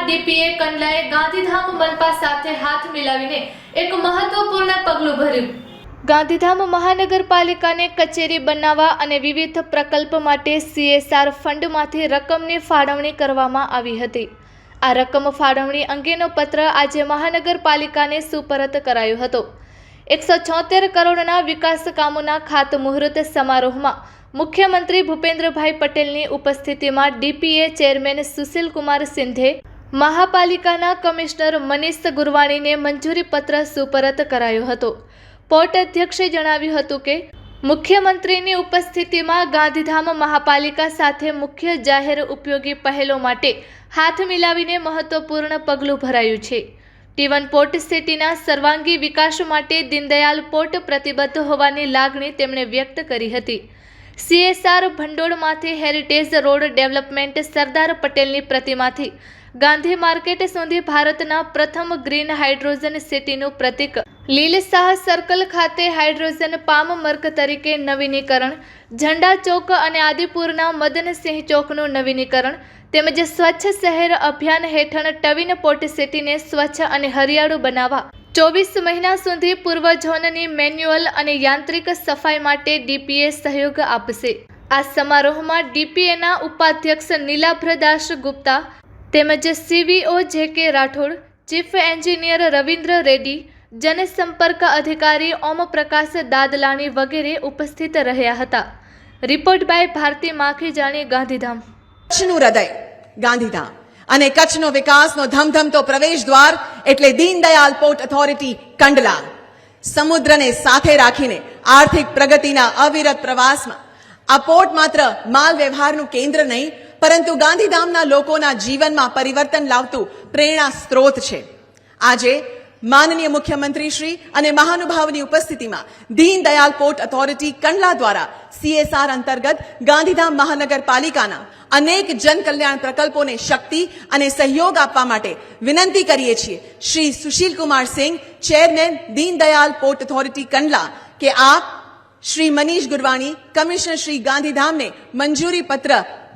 DPA કંડલાએ Gandhidham મનપા સાથે હાથ મિલાવીને એક મહત્વપૂર્ણ પગલું ભર્યું. ગાંધીધામ મહાનગરપાલિકાને કચેરી બનાવવા અને વિવિધ પ્રકલ્પ માટે સીએસઆર ફંડમાંથી રકમની ફાળવણી કરવામાં આવી હતી. આ રકમ ફાળવણી અંગેનો પત્ર આજે મહાનગરપાલિકાને સુપરત કરાયો હતો. એકસો છોતેર કરોડના વિકાસ કામોના ખાતમુહૂર્ત સમારોહમાં મુખ્યમંત્રી ભૂપેન્દ્રભાઈ પટેલની ઉપસ્થિતિમાં ડીપીએ ચેરમેન સુશીલ કુમાર સિંધે મહાપાલિકાના કમિશનર મનીષ ગુરવાણીને મંજૂરી પત્ર સુપરત કરાયો હતો. પોર્ટ અધ્યક્ષે જણાવ્યું હતું કે, મુખ્યમંત્રીની ઉપસ્થિતિમાં ગાંધીધામ મહાપાલિકા સાથે મુખ્ય જાહેર ઉપયોગી પહેલો માટે હાથ મિલાવીને મહત્વપૂર્ણ પગલું ભરાયું છે. ટીવન પોર્ટ સિટીના સર્વાંગી વિકાસ માટે દીનદયાલ પોર્ટ પ્રતિબદ્ધ હોવાની લાગણી તેમણે વ્યક્ત કરી હતી. સીએસઆર ભંડોળમાંથી હેરિટેજ રોડ ડેવલપમેન્ટ સરદાર પટેલની પ્રતિમાથી. ગાંધી માર્કેટ સુધી ભારતના પ્રથમ ગ્રીન હાઇડ્રોજન સિટીનું પ્રતીક. લીલ શાહ સર્કલ ખાતે હાઇડ્રોજન પામ મર્ક તરીકે નવીનીકરણ. ઝંડા ચોક અને આદિપુરના મદનસિંહ ચોકનું નવીનીકરણ. તેમજ સ્વચ્છ શહેર અભિયાન હેઠળ ટવિન પોર્ટ સિટીને સ્વચ્છ અને હરિયાળું બનાવવા. ચોવીસ મહિના સુધી પૂર્વ ઝોનની મેન્યુઅલ અને યાંત્રિક સફાઈ માટે ડીપીએ સહયોગ આપશે. આ સમારોહમાં ડીપીએના ઉપાધ્યક્ષ નીલાભ્રદાસ ગુપ્તા તેમજ CVO J K Rathod, chief engineer Ravindra Reddy, જનસંપર્ક અધિકારી ઓમ પ્રકાશ દાદલાણી વગેરે ઉપસ્થિત રહ્યા હતા. Report by Bharti Makhijani Gandhidham. કચ્છનું હૃદય ગાંધીધામ અને કચ્છનો વિકાસનો ધમધમતો પ્રવેશ દ્વાર એટલે દીનદયાલ પોર્ટ ઓથોરિટી કંડલા સમુદ્રને સાથે રાખીને આર્થિક પ્રગતિના અવિરત પ્રવાસમાં. આ પોર્ટ માત્ર માલ વ્યવહારનું કેન્દ્ર નહીં, પરંતુ ગાંધીધામના લોકોના જીવનમાં પરિવર્તન લાવતું પ્રેરણા સ્ત્રોત છે. આજે માનનીય મુખ્યમંત્રી શ્રી અને મહાનુભાવની ઉપસ્થિતિમાં દીન દયાલ પોર્ટ ઓથોરિટી કંડલા દ્વારા સીએસઆર અંતર્ગત ગાંધીધામ મહાનગરપાલિકાના અનેક જનકલ્યાણ પ્રકલ્પોને શક્તિ અને સહયોગ આપવા માટે વિનંતી કરીએ છીએ. Shri Sushil Kumar Singh chairman Deen Dayal port authority Kandla, કે આપ શ્રી મનીષ ગુરવાણી, કમિશનર શ્રી ગાંધીધામને મંજૂરી પત્ર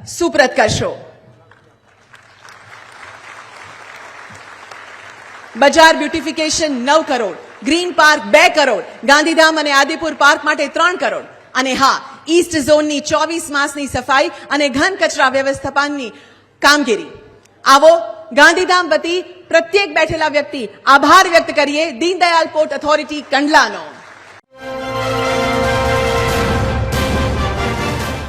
સુપ્રત કરશો. બજાર બ્યુટિફિકેશન નવ કરોડ ગ્રીન પાર્ક બે કરોડ, ગાંધીધામ અને આદિપુર પાર્ક માટે ત્રણ કરોડ. અને હા ઈસ્ટ ઝોનની ચોવીસ માસની સફાઈ અને ઘન કચરા વ્યવસ્થાપનની કામગીરી. આવો, ગાંધીધામ વતી પ્રત્યેક બેઠેલા વ્યક્તિ આભાર વ્યક્ત કરીએ દીનદયાલ પોર્ટ ઓથોરિટી કંડલાનો.